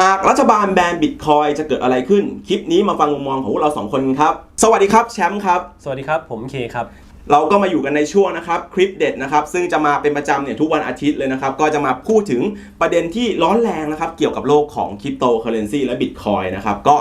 หากรัฐบาลแบนบิตคอยจะเกิดอะไรขึ้น คลิปนี้มาฟังมุมมองของพวกเราสองคนครับ สวัสดีครับแชมป์ครับ สวัสดีครับ ผมเคครับ เราก็มาอยู่กันในช่วงนะครับคลิปเด็ดนะครับ ซึ่งจะมาเป็นประจำเนี่ยทุกวันอาทิตย์เลยนะครับ ก็จะมาพูดถึงประเด็นที่ร้อนแรงนะครับ เกี่ยวกับโลกของคริปโตเคอเรนซีและบิตคอยนะครับ ก็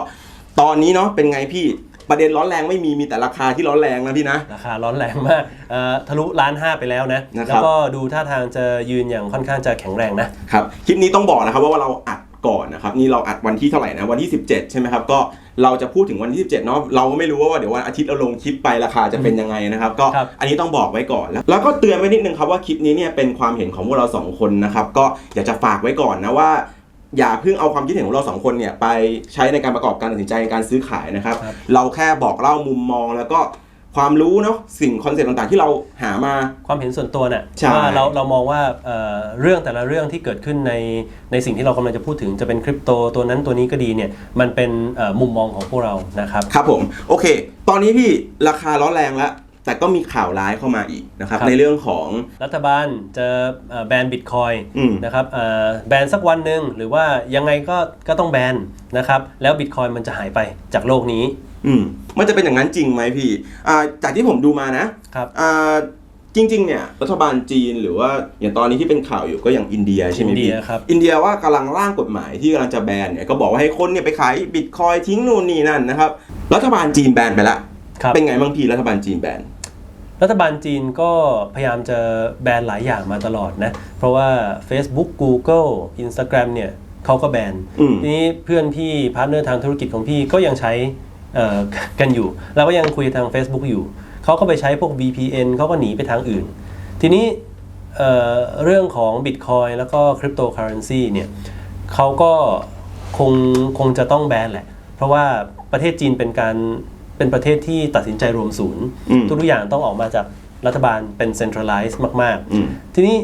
ตอนนี้เนาะเป็นไงพี่ประเด็นร้อนแรงไม่มีมีแต่ราคาที่ร้อนแรงนะพี่นะ ราคาร้อนแรงมากเอ่อทะลุล้านห้าไปแล้วนะนะครับแล้วก็ดูท่าทางจะยืนอย่างค่อนข้างจะแข็งแรงนะครับ คลิปนี้ต้องบอกนะครับว่าว่าเราอัด ก่อนนะครับนี่เราอัดวันที่เท่าไหร่นะวันที่ 17 ใช่ไหมครับก็เราจะพูดถึงวันที่ 17เนาะเราก็ไม่รู้ว่าเดี๋ยววันอาทิตย์เราลงคลิปไปราคาจะเป็นยังไงนะครับก็ครับ อันนี้ต้องบอกไว้ก่อนแล้วแล้วก็เตือนไว้นิดนึงครับว่าคลิปนี้เนี่ยเป็นความเห็นของพวกเราสองคนนะครับก็อยากจะฝากไว้ก่อนนะว่า อย่าเพิ่งเอาความคิดเห็นของเราสองคนเนี่ยไปใช้ในการประกอบการตัดสินใจในการซื้อขายนะครับ ครับ เราแค่บอกเล่ามุมมองแล้วก็ ความรู้เนาะสิ่งคอนเซ็ปต์ต่างๆ ที่เราหามา ความเห็นส่วนตัวเนี่ยใช่ว่าเราเรามองว่าเอ่อเรื่องแต่ละเรื่องที่เกิดขึ้นในในสิ่งที่เรากำลังจะพูดถึงจะเป็นคริปโตตัวนั้นตัวนี้ก็ดีเนี่ยมันเป็นเอ่อมุมมองของพวกเรานะครับ ครับผมโอเค ตอนนี้พี่ราคาร้อนแรงแล้ว แต่ก็มีข่าวร้ายเข้ามาอีกนะครับ ครับ ในเรื่องของ รัฐบาลจะเอ่อแบนบิตคอยอืม นะครับเอ่อแบนสักวันหนึ่งหรือว่ายังไงก็ก็ต้องแบนนะครับแล้วบิตคอยมันจะหายไปจากโลกนี้ อืม มันจะเป็นอย่างนั้นจริงไหมพี่อ่าจากที่ผมดูมานะครับอ่าจริงๆเนี่ยรัฐบาลจีนหรือว่าอย่างตอนนี้ที่เป็นข่าวอยู่ก็อย่างอินเดียใช่ไหมอินเดีพี่ยครับอินเดียว่ากำลังร่างกฎหมายที่กำลังจะแบนเนี่ยก็บอกว่าให้คนเนี่ยไปขายบิตคอยทิ้งนู่นนี่นั่นนะครับรัฐบาลจีนแบนไปละครับ เป็นไงบ้างพี่รัฐบาลจีนแบน รัฐบาลจีนก็พยายามจะแบนหลายอย่างมาตลอดนะ เพราะว่า Facebook Google Instagram เนี่ยเขาก็แบน อืม ทีนี้เพื่อนพี่พาร์ทเนอร์ทางธุรกิจของพี่ก็ยังใช้เอ่อ กันอยู่ เราก็ยังคุยทาง Facebook อยู่ เขาก็ไปใช้พวก VPN เขาก็หนีไปทางอื่น ทีนี้เอ่อเรื่องของ Bitcoin แล้วก็ Cryptocurrency เนี่ยเขาก็คงคงจะต้องแบนแหละ เพราะว่าประเทศจีนเป็นการเป็นประเทศที่ตัดสินใจรวมศูนย์อืมทุกๆอย่างต้องออกมาจากรัฐบาลเป็น centralized มากอืมๆทีนี้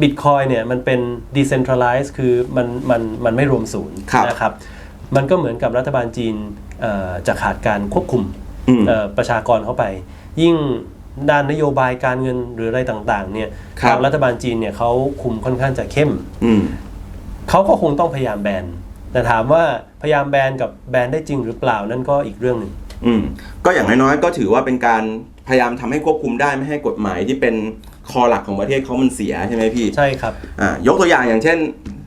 Bitcoin เนี่ยมันเป็น decentralized คือมันมันมันไม่รวมศูนย์ครับนะครับ มันก็เหมือนกับรัฐบาลจีนเอ่อ จะขาดการควบคุมอืมเอ่อประชากรเข้าไป ยิ่งด้านนโยบายการเงินหรืออะไรต่างๆเนี่ยครับทางรัฐบาลจีนเนี่ยเขาคุมค่อนข้างจะเข้มอืมเขาก็คงต้องพยายามแบนแต่ถามว่าพยายามแบนกับแบนได้จริงหรือเปล่านั่นก็อีกเรื่องหนึ่งอืมก็อย่างน้อยๆก็ถือว่าเป็นการพยายามทำให้ควบคุมได้ไม่ให้กฎหมายที่เป็นคอหลักของประเทศเขามันเสียใช่ไหมพี่ใช่ครับอ่ายกตัวอย่างอย่างเช่น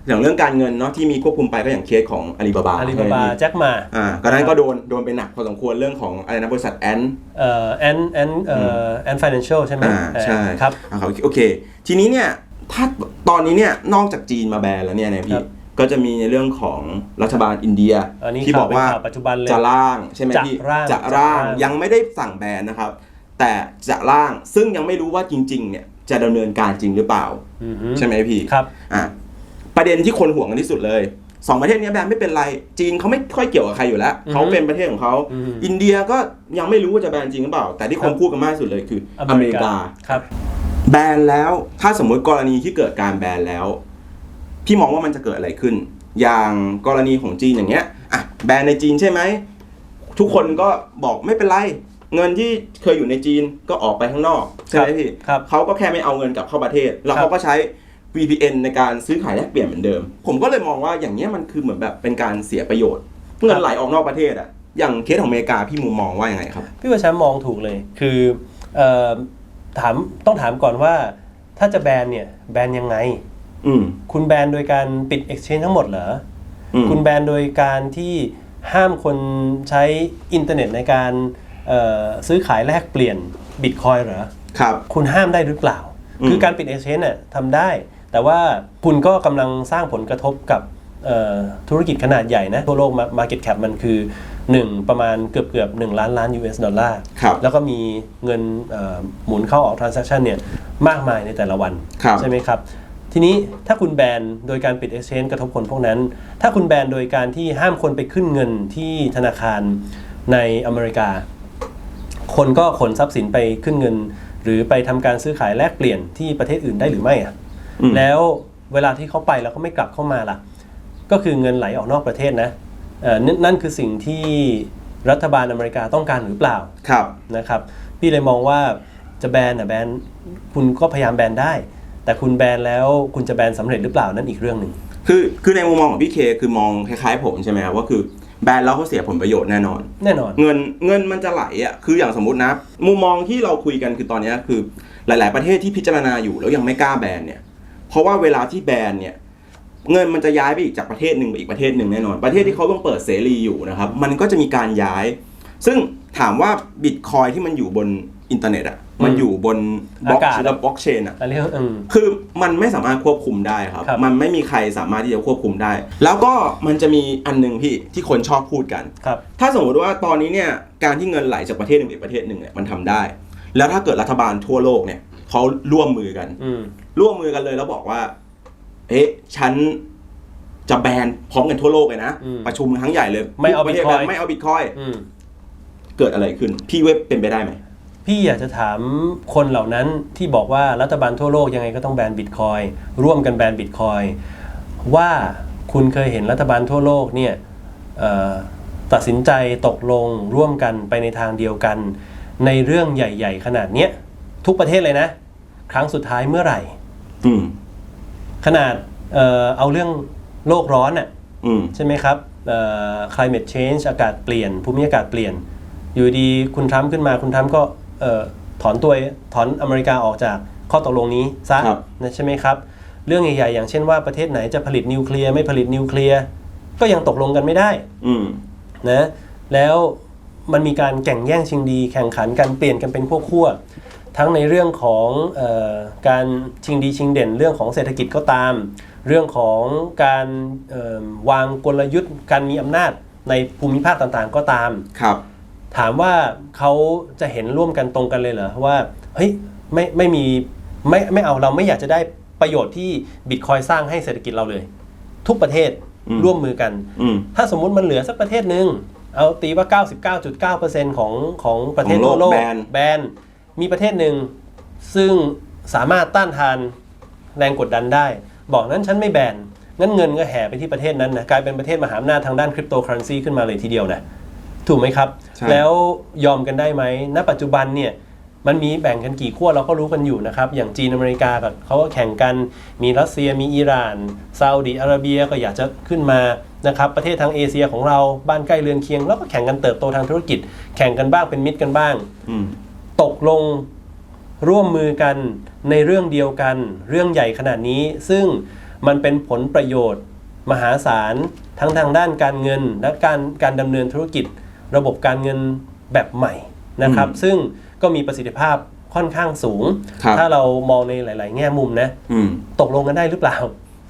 อย่างเรื่องการเงินเนาะที่มีควบคุมไปก็อย่างเคสของอาลีบาบาอาลีบาบาแจ็คมาอ่าก็นั้นก็โดนโดนไปหนักพอสมควรเรื่องของอะไรนะบริษัทแอนเอ่อแอนแอนเอ่อแอนฟินแลนเชียลใช่ไหมอ่าใช่เอ่อครับอ่าโอเค ทีนี้เนี่ยถ้าตอนนี้เนี่ยนอกจากจีนมาแบนแล้วเนี่ยนะคพี่รับก็จะมีในเรื่องของรัฐบาลอินเดียอันนี้ที่บอกว่าข่าวเป็นข่าวปัจจุบันเลยจะร่างใช่ไหมจะพี่ร่างจะร่างจะร่างยังไม่ได้สั่งแบนนะครับ แต่จะร่างซึ่งยังไม่รู้ว่าจริงๆเนี่ยจะดำเนินการจริงหรือเปล่าอือฮึใช่ไหมพี่ครับอะ ประเด็นที่คนห่วงกันที่สุดเลยสองประเทศเนี้ยแบนไม่เป็นไร จีนเขาไม่ค่อยเกี่ยวกับใครอยู่แล้วอือฮึเขาเป็นประเทศของเขาอือฮึอินเดียก็ยังไม่รู้ว่าจะแบนจริงหรือเปล่า แต่ที่คนพูดกันมากที่สุดเลยคืออเมริกาครับ แบนแล้วถ้าสมมุติกรณีที่เกิดการแบนแล้ว พี่มองว่ามันจะเกิดอะไรขึ้น อย่างกรณีของจีนอย่างเงี้ยอะแบนในจีนใช่ไหมทุกคนก็บอกไม่เป็นไร เงินที่เคยอยู่ในจีนก็ออกไปข้างนอกใช่ไหมพี่ครับเขาก็แค่ไม่เอาเงินกลับเข้าประเทศ แล้วครับเขาก็ใช้ VPN ในการซื้อขายแลกเปลี่ยนเหมือนเดิม ผมก็เลยมองว่าอย่างเนี้ยมันคือเหมือนแบบเป็นการเสียประโยชน์เงินไหลออกนอกประเทศอะอย่างเคสของอเมริกาพี่มุมมองว่ายังไงครับ พี่ว่าแชมป์มองถูกเลย คือเอ่อถามต้องถามก่อนว่า ถ้าจะแบนเนี่ยแบนยังไง อืม คุณแบนโดยการปิด exchange ทั้งหมดเหรออืมคุณแบนโดยการที่ห้ามคนใช้อินเทอร์เน็ตในการเอ่อซื้อขายแลกเปลี่ยนบิตคอยเหรอ ครับ คุณห้ามได้หรือเปล่า อืมคือการปิด exchange น่ะทำได้ แต่ว่าคุณก็กำลังสร้างผลกระทบกับเอ่อธุรกิจขนาดใหญ่นะ ทั่วโลก ma- market cap มันคือ 1 ประมาณเกือบเกือบ1ล้านล้าน US ดอลลาร์ครับแล้วก็มีเงินเอ่อหมุนเข้าออก transaction เนี่ยมากมายในแต่ละวันครับใช่ไหมครับ ทีนี้ถ้าคุณแบนโดยการปิด exchange กระทบคนพวกนั้น ถ้าคุณแบนโดยการที่ห้ามคนไปขึ้นเงินที่ธนาคารในอเมริกา คนก็ขนทรัพย์สินไปขึ้นเงิน หรือไปทำการซื้อขายแลกเปลี่ยนที่ประเทศอื่นได้หรือไม่อะอืม แล้วเวลาที่เขาไปแล้วเขาไม่กลับเข้ามาล่ะ ก็คือเงินไหลออกนอกประเทศนะเอ่อนั่นนั่นคือสิ่งที่รัฐบาลอเมริกาต้องการหรือเปล่าครับนะครับ พี่เลยมองว่าจะแบนอะแบนคุณก็พยายามแบนได้ แต่คุณแบนแล้วคุณจะแบนสำเร็จหรือเปล่านั่นอีกเรื่องหนึ่งคือคือในมุมมองของพี่เคคือมองคล้ายๆผมใช่ไหมครับว่าคือแบนแล้วเขาเสียผลประโยชน์แน่นอน แน่นอน เงินเงินมันจะไหลอะ คืออย่างสมมตินะ มุมมองที่เราคุยกันคือตอนเนี้ยคือหลาย ๆ ประเทศที่พิจารณาอยู่แล้วยังไม่กล้าแบนเนี่ย เพราะว่าเวลาที่แบนเนี่ยเงินมันจะย้ายไปอีกจากประเทศหนึ่งไปอีกประเทศหนึ่งแน่นอน ประเทศที่เขาต้องเปิดเสรีอยู่นะครับ มันก็จะมีการย้าย ซึ่งถามว่าบิตคอยที่มันอยู่บนอินเทอร์เน็ตอะมันอยู่บนบล็อกอากาศและบล็อกเชนอะอันนี้อืมคือมันไม่สามารถควบคุมได้ครับครับ มันไม่มีใครสามารถที่จะควบคุมได้ แล้วก็มันจะมีอันหนึงพี่ที่คนชอบพูดกันครับถ้าสมมติว่าตอนนี้เนี่ยการที่เงินไหลจากประเทศหนึ่งไปอีกประเทศหนึ่งเนี่ยมันทำได้ แล้วถ้าเกิดรัฐบาลทั่วโลกเนี่ย เขาร่วมมือกัน อืม ร่วมมือกันเลยแล้วบอกว่า เอ๊ะ ฉันจะแบนพร้อมกันทั่วโลกเลยนะ อืมประชุมครั้งใหญ่เลยไม่เอาทุกประทศ Bitcoin แบนไม่เอาบิตคอย อืม เกิดอะไรขึ้น พี่เว็บเป็นไปได้ไหม พี่อยากจะถามคนเหล่านั้นที่บอกว่ารัฐบาลทั่วโลกยังไงก็ต้องแบนบิตคอยร่วมกันแบนบิตคอยว่าคุณเคยเห็นรัฐบาลทั่วโลกเนี่ยเอ่อตัดสินใจตกลงร่วมกันไปในทางเดียวกัน ในเรื่องใหญ่ ๆ ขนาดเนี้ย ทุกประเทศเลยนะ ครั้งสุดท้ายเมื่อไหร่ อืมขนาดเอ่อเอาเรื่องโลกร้อนน่ะอืมใช่ไหมครับเอ่อ climate change อากาศเปลี่ยนภูมิอากาศเปลี่ยน อยู่ดีคุณทรัมป์ขึ้นมาคุณทรัมป์ก็เอ่อถอนตัวถอนอเมริกาออกจากข้อตกลงนี้ซะครับนะใช่ไหมครับ เรื่องใหญ่ๆอย่างเช่นว่าประเทศไหนจะผลิตนิวเคลียร์ไม่ผลิตนิวเคลียร์ก็ยังตกลงกันไม่ได้อืมนะแล้วมันมีการแข่งแย่งชิงดี แข่งขันกันเปลี่ยนกันเป็นขั้วๆ ทั้งในเรื่องของเออการชิงดีชิงเด่น เรื่องของเศรษฐกิจก็ตาม เรื่องของการเอิ่มวางกลยุทธ์ การมีอำนาจในภูมิภาคต่างๆก็ตามครับถามว่าเขาจะเห็นร่วมกันตรงกันเลยเหรอว่าเฮ้ยไม่ไม่มีไม่ไม่เอาเราไม่อยากจะได้ประโยชน์ที่บิตคอยสร้างให้เศรษฐกิจเราเลย ทุกประเทศอืมร่วมมือกันอืมถ้าสมมุติมันเหลือสักประเทศหนึ่งเอาตีว่า 99.9%ของของประเทศของโลกทั่วโลกแบนแบน มีประเทศหนึ่งซึ่งสามารถต้านทานแรงกดดันได้ บอกนั้นฉันไม่แบนงั้นเงินก็แห่ไปที่ประเทศนั้นนะกลายเป็นประเทศมหาอำนาจทางด้านคริปโตเคอเรนซีขึ้นมาเลยทีเดียวนะถูกไหมครับใช่แล้วยอมกันได้ไหมณปัจจุบันเนี่ยมันมีแบ่งกันกี่ขั้วเราก็รู้กันอยู่นะครับ อย่างจีนอเมริกากับเขาก็แข่งกันมีรัสเซียมีอิหร่านซาอุดิอาระเบียก็อยากจะขึ้นมานะครับประเทศทางเอเชียของเราบ้านใกล้เรือนเคียง แล้วก็แข่งกันเติบโตทางธุรกิจ แข่งกันบ้างเป็นมิตรกันบ้างอืม ตกลงร่วมมือกันในเรื่องเดียวกัน เรื่องใหญ่ขนาดนี้ ซึ่งมันเป็นผลประโยชน์ มหาศาลทั้งทางด้านการเงิน และการการดำเนินธุรกิจ ระบบการเงินแบบใหม่นะครับอืมซึ่งก็มีประสิทธิภาพค่อนข้างสูงครับถ้าเรามองในหลาย ๆ แง่มุมนะอืมตกลงกันได้หรือเปล่า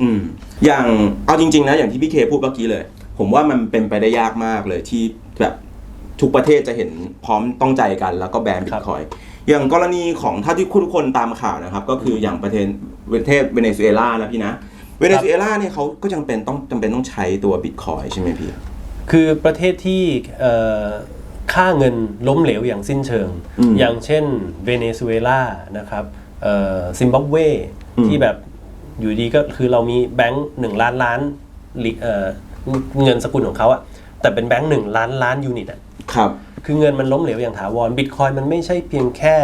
อืมอย่างเอาจริง ๆ นะอย่างที่พี่เคพูดเมื่อกี้เลย ผมว่ามันเป็นไปได้ยากมากเลยที่แบบ ทุกประเทศจะเห็นพร้อมต้องใจกัน แล้วก็แบนบิครัตบคอยอย่างกรณีของถ้าที่ทุกคนตามข่าวนะครับ ก็คืออย่างประเทศประเทศเวเนซุเอลานะพี่นะเวเนซุเอลาเนี่ยเขาก็จำเป็นต้องจำเป็นต้องใช้ตัวบิตคอยใช่ไหมพี่ คือประเทศที่เอ่อค่าเงินล้มเหลวอย่างสิ้นเชิงอืมอย่างเช่นเวเนซุเอลานะครับซิมบับเวอืมที่แบบอยู่ดีก็คือเรามีแบงค์หนึ่งล้านล้านลิเอ่อเงินสกุลของเขาอะแต่เป็นแบงค์หนึ่งล้านล้านยูนิตอะ ครับคือเงินมันล้มเหลวอย่างถาวรบิตคอยมันไม่ใช่เพียงแค่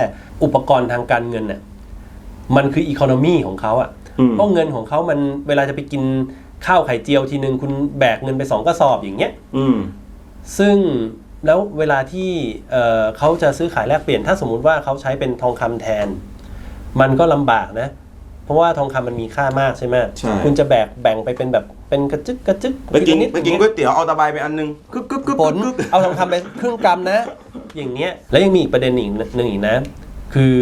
อุปกรณ์ทางการเงินน่ะมันคืออีโคโนมีของเขาอะอืมเพราะเงินของเขามันเวลาจะไปกินข้าวไข่เจียวทีนึงคุณแบกเงินไปสองกระสอบอย่างเงี้ยอืมซึ่งแล้วเวลาที่เอ่อเขาจะซื้อขายแลกเปลี่ยนถ้าสมมุติว่าเขาใช้เป็นทองคำแทน มันก็ลำบากนะ เพราะว่าทองคำมันมีค่ามากใช่ไหมใช่ คุณจะแบกแบ่งไปเป็นแบบเป็นกระจึกกระจึกไปกินทีละไปกินก๋วยเตี๋ยวเอาตะไบไปอันนึงกึกกึกกึกผลกึกกึกเอาทองคำไปครึ่งกรัมนะ อย่างเงี้ยแล้วยังมีอีกประเด็นอีกหนึ่งอีกนะ คือ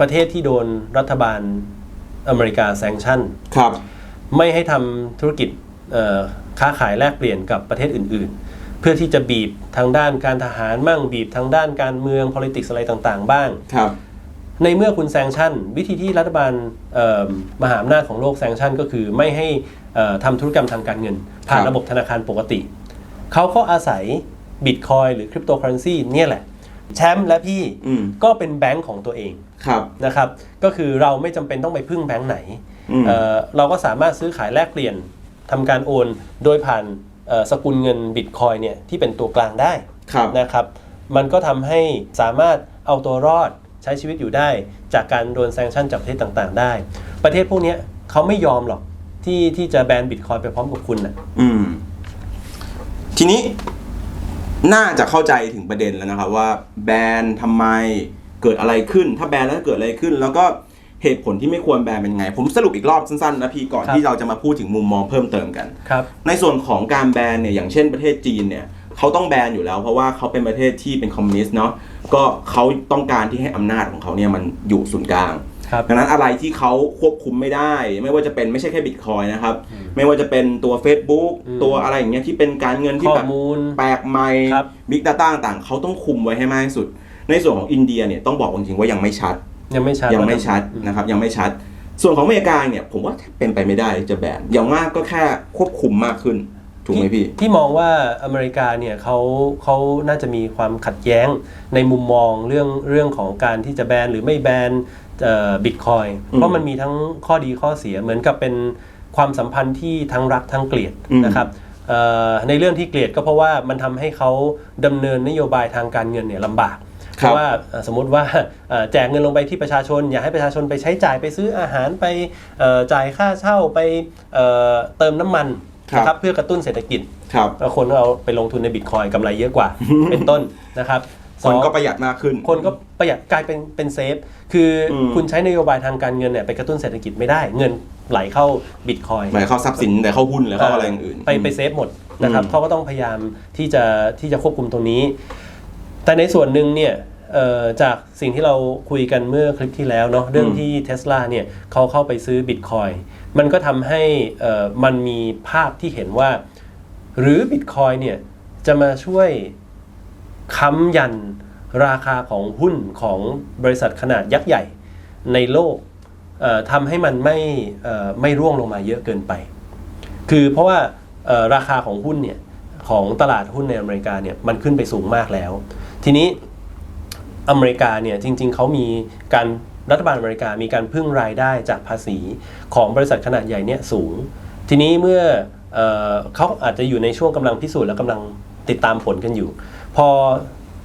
ประเทศที่โดนรัฐบาลอเมริกาแซงชั่น ครับ ไม่ให้ทำธุรกิจเอ่อค้าขายแลกเปลี่ยนกับประเทศอื่น ๆ เพื่อที่จะบีบทางด้านการทหารมั่งบีบทางด้านการเมือง politics อะไรต่าง ๆ บ้าง ครับ ในเมื่อคุณแซงชั่น วิธีที่รัฐบาลเอ่อมหาอำนาจของโลกแซงชั่น ก็คือไม่ให้เอ่อทำธุรกรรมทางการเงิน ผ่านครับระบบธนาคารปกติ เขาก็อาศัยบิตคอยหรือคริปโตเคอเรนซีเนี่ยแหละ แชมป์และพี่อืมก็เป็นแบงก์ของตัวเองครับนะครับ ก็คือเราไม่จำเป็นต้องไปพึ่งแบงก์ไหนอืมเอ่อเราก็สามารถซื้อขายแลกเปลี่ยนทำการโอนโดยผ่านเอ่อสกุลเงินบิตคอยเนี่ยที่เป็นตัวกลางได้ครับนะครับ มันก็ทำให้สามารถเอาตัวรอด ใช้ชีวิตอยู่ได้ จากการโดนแซงชั่นจากประเทศต่างๆ ได้ ประเทศพวกเนี้ยเขาไม่ยอมหรอกที่ที่จะแบนบิตคอยไปพร้อมกับคุณน่ะอืม ทีนี้น่าจะเข้าใจถึงประเด็นแล้วนะครับ ว่าแบนทำไมเกิดอะไรขึ้น ถ้าแบนแล้วเกิดอะไรขึ้น แล้วก็เหตุผลที่ไม่ควรแบนเป็นไง ผมสรุปอีกรอบสั้นๆนะพี่ก่อนครับที่เราจะมาพูดถึงมุมมองเพิ่มเติมกันครับ ในส่วนของการแบนเนี่ยอย่างเช่นประเทศจีนเนี่ย เขาต้องแบนอยู่แล้ว เพราะว่าเขาเป็นประเทศที่เป็นคอมมิวนิสต์เนาะก็เขาต้องการที่ให้อำนาจของเขาเนี่ยมันอยู่ศูนย์กลางครับดังนั้นอะไรที่เขาควบคุมไม่ได้ ไม่ว่าจะเป็นไม่ใช่แค่บิตคอยนะครับ ไม่ว่าจะเป็นตัว Facebook อืมตัวอะไรอย่างเงี้ยที่เป็นการเงินที่ข้อแบบมูลแปลกใหม่ครับ บิ๊กดาต้าต่างๆเขาต้องคุมไว้ให้มากที่สุด ในส่วนของอินเดียเนี่ยต้องบอกจริงๆว่ายังไม่ชัด ยังไม่ชัดยังไม่ชัดอืมนะครับยังไม่ชัด ส่วนของอเมริกาเนี่ยผมว่าเป็นไปไม่ได้จะแบนอย่างมากก็แค่ควบคุมมากขึ้น ถูกไหมพี่ที่มองว่าอเมริกาเนี่ยเขาเขาน่าจะมีความขัดแย้งในมุมมองเรื่องเรื่องของการที่จะแบนหรือไม่แบนบิตคอยอืมเพราะมันมีทั้งข้อดีข้อเสียเหมือนกับเป็นความสัมพันธ์ที่ทั้งรักทั้งเกลียดอืมนะครับเอ่อในเรื่องที่เกลียดก็เพราะว่ามันทำให้เขาดำเนินนโยบายทางการเงินเนี่ยลำบากเพราะว่าเอ่อสมมติว่าเอ่อแจกเงินลงไปที่ประชาชน อยากให้ประชาชนไปใช้จ่ายไปซื้ออาหารไปเอ่อจ่ายค่าเช่าไปเอ่อเติมน้ำมันครับ นะครับเพื่อกระตุ้นเศรษฐกิจครับแล้วคนก็เอาไปลงทุนในบิตคอยกำไรเยอะกว่า เป็นต้นนะครับคนสองก็ประหยัดมากขึ้น คนก็ประหยัดกลายเป็นเป็นเซฟ คืออมคุณใช้นโยบายทางการเงินเนี่ยไปกระตุ้นเศรษฐกิจไม่ได้ เงินไหลเข้าบิตคอยหมายเข้าทรัพย์สินแต่เข้าหุ้นหรือเข้าอะไรอย่างอื่น ไปไปเซฟหมดนะครับอืมเขาก็ต้องพยายามที่จะที่จะควบคุมตรงนี้ แต่ในส่วนหนึ่งเนี่ยเอ่อจากสิ่งที่เราคุยกันเมื่อคลิปที่แล้วเนาะเรื่องที่เทสลาเนี่ยเขาเข้าไปซื้อบิตคอย มันก็ทำให้มันมีภาพที่เห็นว่า หรือบิตคอยเนี่ยจะมาช่วยค้ำยันราคาของหุ้นของบริษัทขนาดยักษ์ใหญ่ในโลกทำให้มันไม่ไม่ร่วงลงมาเยอะเกินไป คือเพราะว่าราคาของหุ้นเนี่ยของตลาดหุ้นในอเมริกาเนี่ยมันขึ้นไปสูงมากแล้ว ทีนี้อเมริกาเนี่ยจริงๆเขามีการ รัฐบาลอเมริกามีการพึ่งรายได้จากภาษีของบริษัทขนาดใหญ่เนี่ยสูง ทีนี้เมื่อเออเขาอาจจะอยู่ในช่วงกำลังพิสูจน์และกำลังติดตามผลกันอยู่ พอ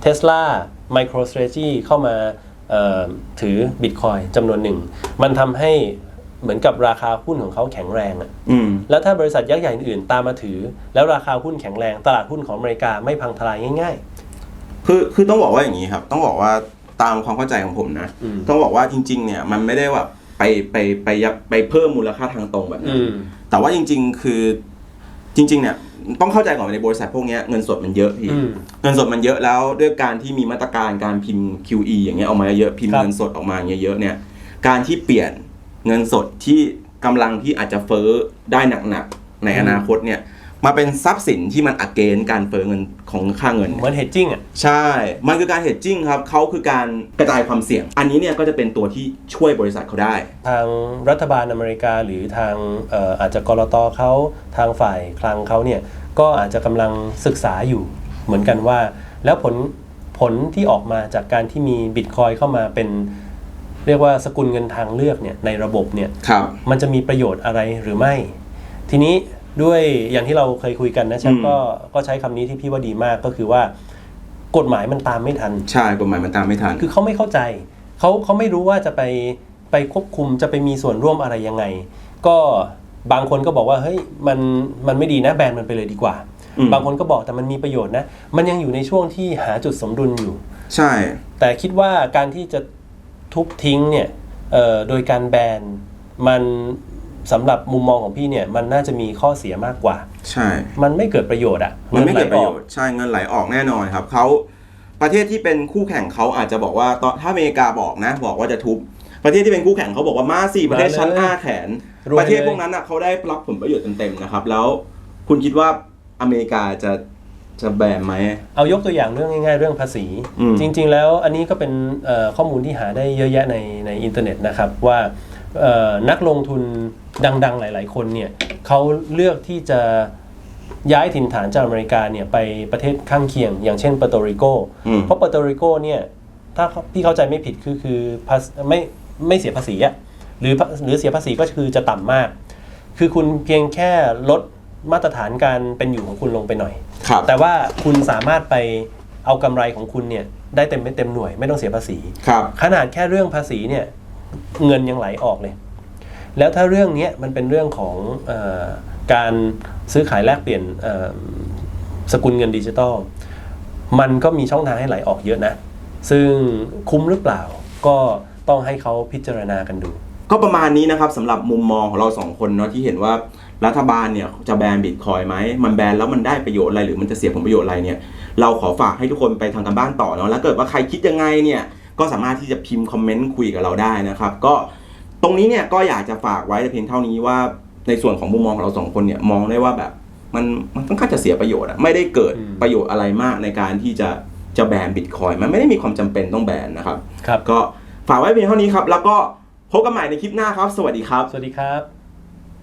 Tesla MicroStrategy เข้ามาเอ่อถือ Bitcoin จำนวนหนึ่ง มันทำให้เหมือนกับราคาหุ้นของเขาแข็งแรงอะอืมแล้วถ้าบริษัทยักษ์ใหญ่อื่นๆตามมาถือ แล้วราคาหุ้นแข็งแรง ตลาดหุ้นของอเมริกาไม่พังทลายง่ายคือคือต้องบอกว่าอย่างนี้ครับ ต้องบอกว่า ตามความเข้าใจของผมนะอืมต้องบอกว่าจริง ๆ เนี่ยมันไม่ได้แบบไปไปไปยับไปเพิ่มมูลค่าทางตรงแบบๆนั้อืนมแต่ว่าจริง ๆ คือจริง ๆ เนี่ยต้องเข้าใจก่อนในบริษัทพวกเนี้ยเงินสดมันเยอะพี่อืมเงินสดมันเยอะแล้วด้วยการที่มีมาตรการการพิมพ์ QE อย่างเงี้ยออกมาเยอะพิมพ์ครับเงินสดออกมาอย่างเงี้ยเยอะเนี่ยการที่เปลี่ยนเงินสดที่กำลังที่อาจจะเฟ้อได้หนักๆในอนาคตเนี่ย มาเป็นทรัพย์สินที่มันอักเกนการเฟ้อเงินของค่าเงิน เหมือนเฮดจิ้งอะ ใช่ มันคือการเฮดจิ้งครับเขาคือการกระจายความเสี่ยง อันนี้เนี่ยก็จะเป็นตัวที่ช่วยบริษัทเขาได้ ทางรัฐบาลอเมริกาหรือทางเอ่ออาจจะกรตเขาทางฝ่ายคลังเขาเนี่ยก็อาจจะกำลังศึกษาอยู่เหมือนกันว่า แล้วผลผลที่ออกมาจากการที่มีบิตคอยเข้ามาเป็นเรียกว่าสกุลเงินทางเลือกเนี่ยในระบบเนี่ยครับมันจะมีประโยชน์อะไรหรือไม่ ทีนี้ ด้วยอย่างที่เราเคยคุยกันนะแชมอืป์มก็ก็ใช้คำนี้ที่พี่ว่าดีมากก็คือว่ากฎหมายมันตามไม่ทัน ใช่กฎหมายมันตามไม่ทัน คือเขาไม่เข้าใจเขาเขาไม่รู้ว่าจะไปไปควบคุมจะไปมีส่วนร่วมอะไรยังไง ก็บางคนก็บอกว่าเฮ้ยมันมันไม่ดีนะแบนมันไปเลยดีกว่าอืมบางคนก็บอกแต่มันมีประโยชน์นะ มันยังอยู่ในช่วงที่หาจุดสมดุลอยู่ ใช่ แต่คิดว่าการที่จะทุบทิ้งเนี่ยเอ่อโดยการแบนมัน สำหรับมุมมองของพี่เนี่ยมันน่าจะมีข้อเสียมากกว่า ใช่ มันไม่เกิดประโยชน์อะมันไม่เกิดประโยงินไหลออชน์ใช่เงินไหลออกแน่นอนครับเขาประเทศที่เป็นคู่แข่งเขาอาจจะบอกว่าตอนถ้าอเมริกาบอกนะ บอกว่าจะทุบประเทศที่เป็นคู่แข่งเขาบอกว่ามาสี่ประเทศชั้นอ้าแขนรวยเลยประเทศพวกนั้นอะเขาได้รับผลประโยชน์เต็มๆนะครับ แล้วคุณคิดว่าอเมริกาจะจะแบนไหม เอายกตัวอย่างเรื่องง่ายๆ เรื่องภาษีอืมจริง ๆ แล้วอันนี้ก็เป็นเอ่อข้อมูลที่หาได้เยอะแยะในในอินเทอร์เน็ตนะครับว่าเอ่อ นักลงทุนดัง ๆ หลาย ๆ คนเนี่ยเขาเลือกที่จะย้ายถิ่นฐานจากอเมริกาเนี่ยไปประเทศข้างเคียง อย่างเช่นเปอร์โตริโกอืมเพราะเปอร์โตริโกเนี่ยถ้าพี่เข้าใจไม่ผิดคือคือภาษไม่ไม่เสียภาษีอะหรือหรือเสียภาษีก็คือจะต่ำมาก คือคุณเพียงแค่ลดมาตรฐานการเป็นอยู่ของคุณลงไปหน่อยครับแต่ว่าคุณสามารถไปเอากำไรของคุณเนี่ยได้เต็มไม่เต็มหน่วยไม่ต้องเสียภาษีครับขนาดแค่เรื่องภาษีเนี่ย เงินยังไหลออกเลย แล้วถ้าเรื่องนี้มันเป็นเรื่องของอการซื้อขายแลกเปลี่ยนสกุลเงินดิจิตอลมันก็มีช่องทางให้ไหลออกเยอะนะ ซึ่งคุ้มหรือเปล่าก็ต้องให้เขาพิจารณากันดู ก็ประมาณนี้นะครับสำหรับมุมมองของเราสองคนเนาะที่เห็นว่ารัฐบาลเนี่ยจะแบนบิตคอยไหม มันแบนแล้วมันได้ประโยชน์อะไรหรือมันจะเสียผลประโยชน์อะไรเนี่ย เราขอฝากให้ทุกคนไปทำกันบ้านต่อเนาะแล้วเกิดว่าใครคิดยังไงเนี่ย ก็สามารถที่จะพิมพ์คอมเมนต์คุยกับเราได้นะครับ ก็ตรงนี้เนี่ยก็อยากจะฝากไว้แต่เพียงเท่านี้ว่าในส่วนของมุมมองของเราสองคนเนี่ยมองได้ว่าแบบมันมันค่อนข้างจะเสียประโยชน์อะไม่ได้เกิดอืมประโยชน์อะไรมากในการที่จะจะแบนบิตคอยมันไม่ได้มีความจำเป็นต้องแบนนะครับครับ ก็ฝากไว้เพียงเท่านี้ครับ แล้วก็พบกันใหม่ในคลิปหน้าครับ สวัสดีครับ สวัสดีครับ